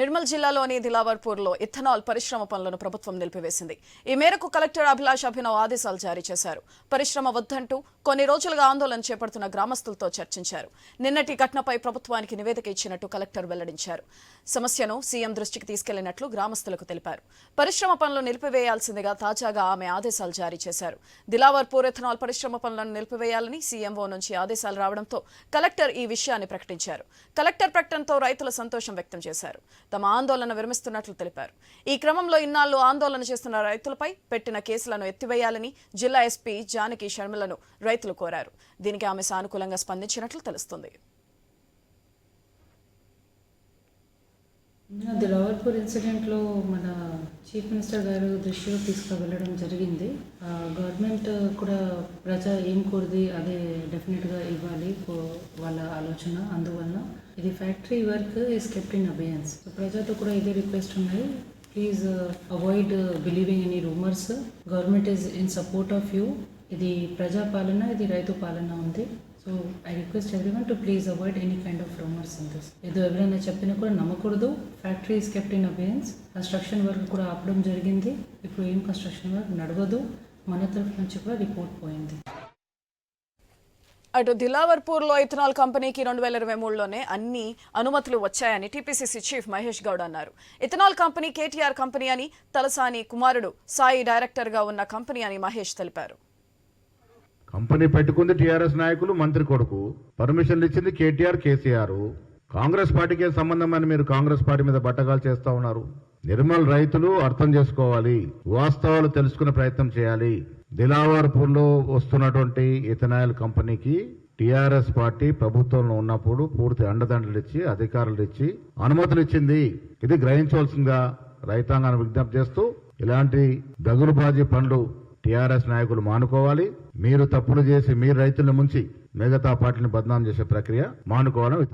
నిర్మల్ జిల్లాలోని దిలావర్పూర్లో ఇథనాల్ పరిశ్రమ పనులను ప్రభుత్వం నిలిపివేసింది. ఈ మేరకు కలెక్టర్ అభిలాష్ అభినవ్ ఆదేశాలు జారీ చేశారు. పరిశ్రమ వద్దంటూ కొన్ని రోజులుగా ఆందోళన చేపడుతున్న గ్రామస్తులతో చర్చించారు. నిన్నటి ఘటనపై ప్రభుత్వానికి నివేదిక ఇచ్చినట్టు కలెక్టర్ వెల్లడించారు. సమస్యను సీఎం దృష్టికి తీసుకెళ్ళినట్లు గ్రామస్తులకు తెలిపారు. పరిశ్రమ పనులు నిలిపివేయాల్సిందిగా తాజాగా ఆమె ఆదేశాలు జారీ చేశారు. దిలావర్పూర్ ఇథనాల్ పరిశ్రమ పనులను నిలిపివేయాలని సీఎంఓ నుంచి ఆదేశాలు రావడంతో కలెక్టర్ ఈ విషయాన్ని ప్రకటించారు. కలెక్టర్ ప్రకటనతో రైతుల సంతోషం వ్యక్తం చేశారు. తమ ఆందోళన విరమిస్తున్నట్లు తెలిపారు. ఈ క్రమంలో ఇన్నాళ్ళు ఆందోళన చేస్తున్న రైతులపై పెట్టిన కేసులను ఎత్తివేయాలని జిల్లా ఎస్పీ జానకి శర్మలను రైతులు కోరారు. దీనికి ఆమె సానుకూలంగా స్పందించినట్లు తెలుస్తుంది. అది ఇన్సిడెంట్లో మన చీఫ్ మినిస్టర్ గారు దృష్టిలో తీసుకువెళ్ళడం జరిగింది. గవర్నమెంట్ కూడా ప్రజా ఏం కోరిది అదే డెఫినెట్గా ఇవ్వాలి వాళ్ళ ఆలోచన. అందువలన ఇది factory work is kept in abeyance ప్రజాతో కూడా ఇదే రిక్వెస్ట్ ఉన్నాయి please avoid believing any rumours government is in support of you ఇది ప్రజా పాలన ఇది రైతు పాలన ఉంది. So I request everyone to please avoid any kind of rumours in this ఏదో ఎవరైనా చెప్పినా కూడా నమ్మకూడదు. Factory is kept in abeyance construction work కూడా ఆపడం జరిగింది. ఇప్పుడు ఏం కన్స్ట్రక్షన్ వర్క్ నడవదు. మన తరఫు నుంచి కూడా రిపోర్ట్ పోయింది. అటు దిలావర్పూర్లో ఇథనాల్ కంపెనీకి రెండు వేల ఇరవై మూడులోనే అన్ని అనుమతులు వచ్చాయని టీపీసీసీ చీఫ్ మహేష్ గౌడ్ అన్నారు. ఇథనాల్ కంపెనీ కేటీఆర్ కంపెనీ అని తలసాని కుమారుడు సాయి డైరెక్టర్గా ఉన్న కంపెనీ అని మహేష్ తెలిపారు. కంపెనీ పెట్టుకుంది టీఆర్ఎస్ నాయకులు మంత్రి కొడుకు. పర్మిషన్లు ఇచ్చింది కేటీఆర్ కేసీఆర్. కాంగ్రెస్ పార్టీకి సంబంధం అని మీరు కాంగ్రెస్ పార్టీ మీద బట్టగాలు చేస్తా ఉన్నారు? నిర్మల్ రైతులు అర్థం చేసుకోవాలి వాస్తవాలు తెలుసుకునే ప్రయత్నం చేయాలి. దిలావర్పూర్లో వస్తున్నటువంటి ఇథనాయిల్ కంపెనీకి టీఆర్ఎస్ పార్టీ ప్రభుత్వంలో ఉన్నప్పుడు పూర్తి అండదండలు ఇచ్చి అధికారులు ఇచ్చి అనుమతులు ఇచ్చింది ఇది గ్రహించవలసిందిగా రైతాంగాన్ని విజ్ఞప్తి చేస్తూ ఇలాంటి దగులుబాజీ పనులు టీఆర్ఎస్ నాయకులు మానుకోవాలి. మీరు తప్పులు చేసి మీరు రైతులను ముంచి మిగతా పార్టీని బదనాం చేసే ప్రక్రియ మానుకోవాలని